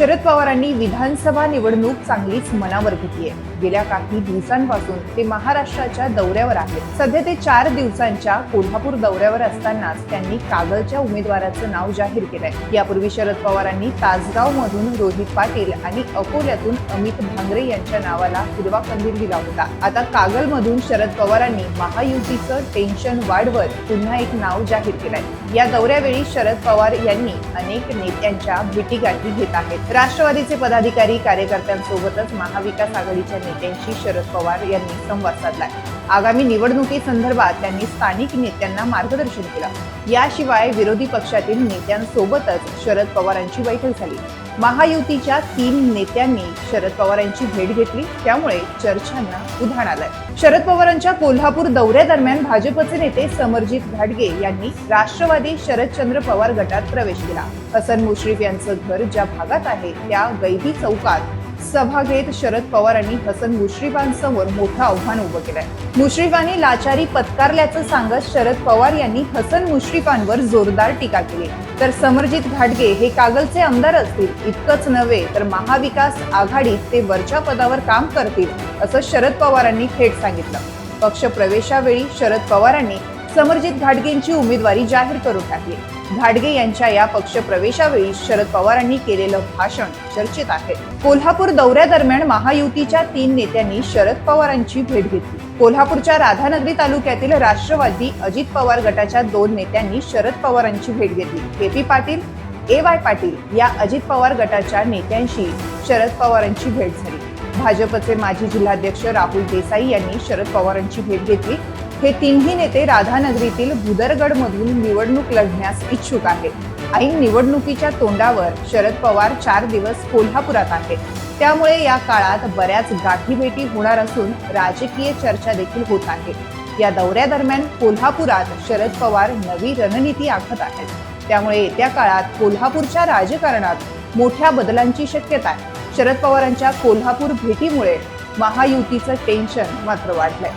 शरद पवारांनी विधानसभा निवडणूक चांगलीच मनावर घेतली आहे. गेल्या काही दिवसांपासून ते महाराष्ट्राच्या दौऱ्यावर आहेत. सध्या ते चार दिवसांच्या कोल्हापूर दौऱ्यावर असतानाच त्यांनी कागलच्या उमेदवाराचं नाव जाहीर केलंय. यापूर्वी शरद पवारांनी तासगाव मधून रोहित पाटील आणि अकोल्यातून अमित भांगरे यांच्या नावाला हिरवा कंदील दिला होता. आता कागल मधून शरद पवारांनी महायुतीचं टेन्शन वाढवत पुन्हा एक नाव जाहीर केलंय. या दौऱ्यावेळी शरद पवार यांनी अनेक नेत्यांच्या भेटीगाठी घेत आहेत. राष्ट्रवादीचे पदाधिकारी कार्यकर्त्यांसोबतच महाविकास आघाडीच्या नेत्यांशी शरद पवार यांनी संवाद साधला. आगामी निवडणुकीसंदर्भात त्यांनी स्थानिक नेत्यांना मार्गदर्शन केलं. याशिवाय विरोधी पक्षातील नेत्यांसोबतच शरद पवारांची बैठक झाली. महायुतीच्या तीन नेत्यांनी शरद पवारांची भेट घेतली त्यामुळे चर्चांना उधाण आलंय. शरद पवारांच्या कोल्हापूर दौऱ्यादरम्यान भाजपचे नेते समरजित घाटगे यांनी राष्ट्रवादी शरदचंद्र पवार गटात प्रवेश केला. हसन मुश्रीफ यांचं घर ज्या भागात आहे त्या गैदी चौकात सभा घेत शरद पवारांनी हसन मुश्रीफांसमोर मोठं आव्हान उभं केलंय. मुश्रीफांनी लाचारी पत्कारल्याचं सांगत शरद पवार यांनी हसन मुश्रीफांवर जोरदार टीका केली. तर समरजित घाटगे हे कागलचे आमदार असतील इतकंच नव्हे तर महाविकास आघाडीत ते वरच्या पदावर काम करतील असं शरद पवारांनी थेट सांगितलं. पक्ष प्रवेशावेळी शरद पवारांनी समरजित घाटगेंची उमेदवारी जाहीर करून टाकली. घाटगे यांच्या या पक्ष प्रवेशावेळी शरद पवारांनी केलेलं भाषण चर्चेत आहे. कोल्हापूर दौऱ्यादरम्यान महायुतीच्या तीन नेत्यांनी शरद पवारांची भेट घेतली. कोल्हापूरच्या राधानगरी तालुक्यातील राष्ट्रवादी अजित पवार गटाच्या दोन नेत्यांनी शरद पवारांची भेट घेतली. K P Patil A Y Patil या अजित पवार गटाच्या नेत्यांशी शरद पवारांची भेट झाली. भाजपचे माजी जिल्हाध्यक्ष राहुल देसाई यांनी शरद पवारांची भेट घेतली. हे तिन्ही नेते राधानगरीतील भुदरगडमधून निवडणूक लढण्यास इच्छुक आहेत. ऐन निवडणुकीच्या तोंडावर शरद पवार चार दिवस कोल्हापुरात आहेत. त्यामुळे या काळात बऱ्याच गाठीभेटी होणार असून राजकीय चर्चा देखील होत आहे. या दौऱ्यादरम्यान कोल्हापुरात शरद पवार नवी रणनीती आखत आहेत. त्यामुळे येत्या काळात कोल्हापूरच्या राजकारणात मोठ्या बदलांची शक्यता आहे. शरद पवारांच्या कोल्हापूर भेटीमुळे महायुतीचं टेन्शन मात्र वाढलंय.